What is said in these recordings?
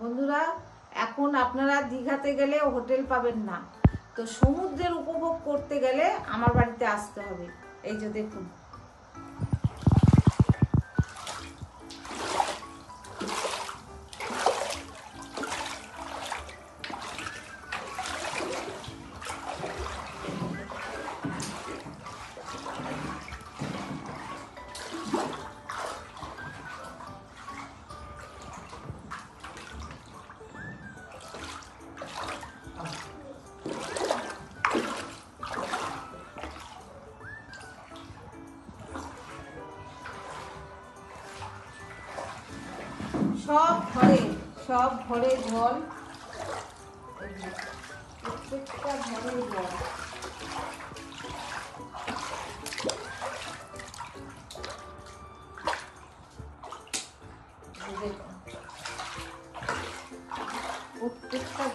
বন্ধুরা, এখন আপনারা দীঘাতে গেলে হোটেল পাবেন না। তো সমুদ্রের উপভোগ করতে গেলে আমার বাড়িতে আসতে হবে। এই যে দেখুন। সব ঘরে সব ঘরে জল। প্রত্যেকটা ঘরে জল।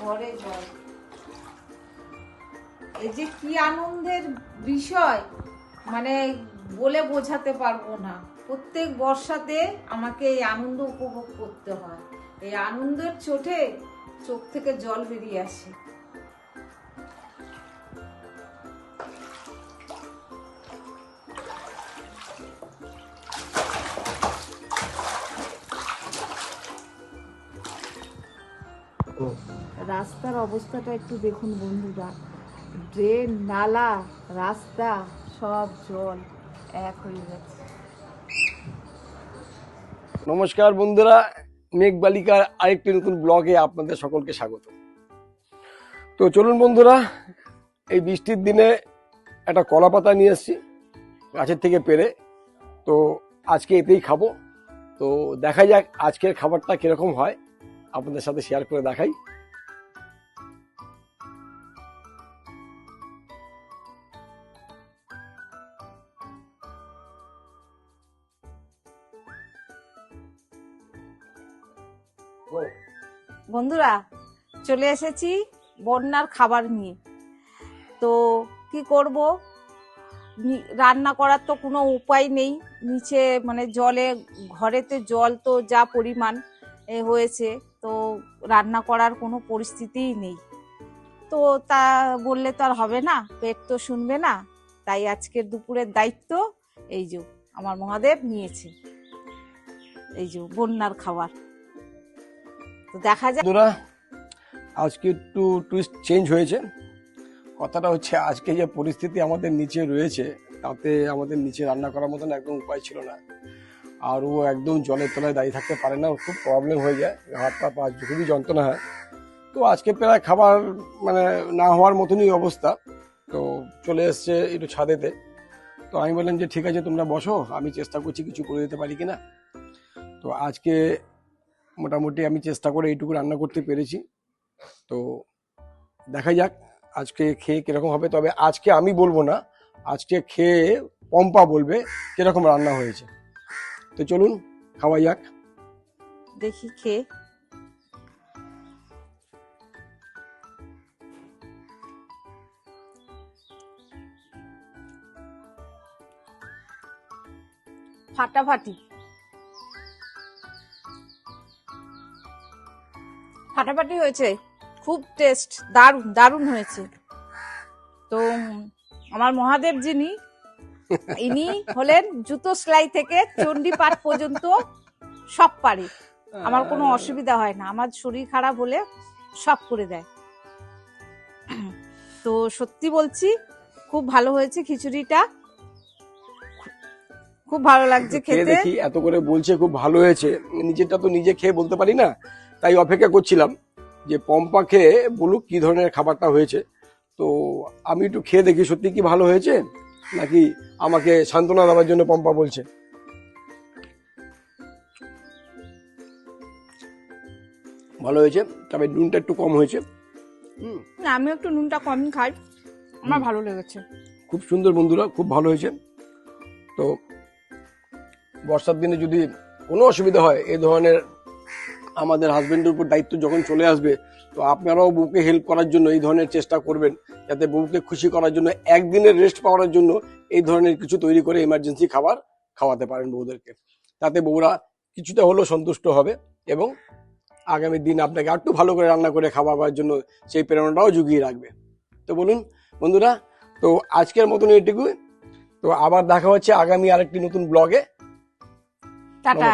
ঘরে জল। এই যে কি আনন্দের বিষয় মানে বলে বোঝাতে পারব না। প্রত্যেক বর্ষাতে আমাকে এই আনন্দ উপভোগ করতে হয়। এই আনন্দের চোটে চোখ থেকে জল বেরিয়ে আসে। রাস্তার অবস্থাটা একটু দেখুন বন্ধুরা। ড্রেন, নালা, রাস্তা, সব জল। নমস্কার বন্ধুরা মেঘ বালিকার আরেকটি নতুন ব্লগে আপনাদের সকলকে স্বাগত। তো চলুন বন্ধুরা, এই বৃষ্টির দিনে একটা কলা পাতা নিয়ে এসেছি, গাছের থেকে পেরে। তো আজকে এতেই খাব। তো দেখা যাক আজকের খাবারটা কীরকম হয়, আপনাদের সাথে শেয়ার করে দেখাই। বন্ধুরা, চলে এসেছি বন্যার খাবার নিয়ে। তো কি করব? রান্না করার তো কোনো উপায় নেই। নিচে মানে জলে, ঘরেতে জল তো যা পরিমাণ হয়েছে, তো রান্না করার কোনো পরিস্থিতিই নেই। তো তা বললে তো আর হবে না, পেট তো শুনবে না। তাই আজকের দুপুরের দায়িত্ব এই যে, আমার মহাদেব নিয়েছে। এই যে, বন্যার খাবার। তো দেখা যাক। বন্ধুরা, আজকে একটু টুইস্ট চেঞ্জ হয়েছে। কথাটা হচ্ছে, আজকে যে পরিস্থিতি আমাদের নিচে রয়েছে, তাতে আমাদের নিচে রান্না করার মতন একদম উপায় ছিল না। আর ও একদম জলের তলায় দাঁড়িয়ে থাকতে পারে না, ওর খুব প্রবলেম হয়ে যায়, হাত পা পা খুবই যন্ত্রণা হয়। তো আজকে প্রায় খাবার মানে না হওয়ার মতনই অবস্থা। তো চলে এসছে একটু ছাদেতে। তো আমি বললাম যে, ঠিক আছে, তোমরা বসো, আমি চেষ্টা করছি কিছু করে দিতে পারি কিনা? তো আজকে মোটামুটি আমি চেষ্টা করে এইটুকু রান্না করতে পেরেছি। তো দেখা যাক আজকে খেয়ে কীরকম হবে। তবে আজকে আমি বলব না, আজকে খেয়ে পম্পা বলবে কীরকম রান্না হয়েছে। তো চলুন, খাওয়া যাক। দেখি খেয়ে। ফাটাফাটি। ফাটাফাটি হয়েছে। খুব টেস্ট দারুণ দারুণ হয়েছে। তো আমার মহাদেব যিনি ইনি হলেন জুতো সেলাই থেকে চণ্ডীপাঠ পর্যন্ত সব পারে। আমার কোনো অসুবিধা হয় না। আমার শরীর খারাপ হলে সব করে দেয়। তো সত্যি বলছি খুব ভালো হয়েছে খিচুড়িটা। খুব ভালো লাগছে খেতে। দেখি এত করে বলছে খুব ভালো হয়েছে। নিজেরটা তো নিজে খেয়ে বলতে পারি না। তাই অপেক্ষা করছিলাম যে পম্পা খেয়ে বলুক কি ধরনের খাবারটা হয়েছে। তো আমি একটু খেয়ে দেখি সত্যি কি ভালো হয়েছে নাকি আমাকে সান্ত্বনা দেওয়ার জন্য পম্পা বলছে? ভালো হয়েছে তবে নুনটা একটু কম হয়েছে। না, আমিও একটু নুনটা কম খাই। আমার ভালো লেগেছে। খুব সুন্দর বন্ধুরা খুব ভালো হয়েছে। তো বর্ষার দিনে যদি কোনো অসুবিধা হয় এই ধরনের আমাদের হাজবেন্ডের উপর দায়িত্ব যখন চলে আসবে তো আপনারাও বউকে হেল্প করার জন্য এই ধরনের চেষ্টা করবেন যাতে বউকে খুশি করার জন্য একদিনের রেস্ট পাওয়ার জন্য এই ধরনের কিছু তৈরি করে এমার্জেন্সি খাবার খাওয়াতে পারেন বউদেরকে। তাতে বউরা কিছুটা হলেও সন্তুষ্ট হবে এবং আগামী দিন আপনাকে একটু ভালো করে রান্না করে খাওয়াবার জন্য সেই প্রেরণাটাও জুগিয়ে রাখবে। তো বলুন বন্ধুরা তো আজকের মতন এইটুকুই তো আবার দেখা হচ্ছে আগামী আরেকটি নতুন ব্লগে টাটা।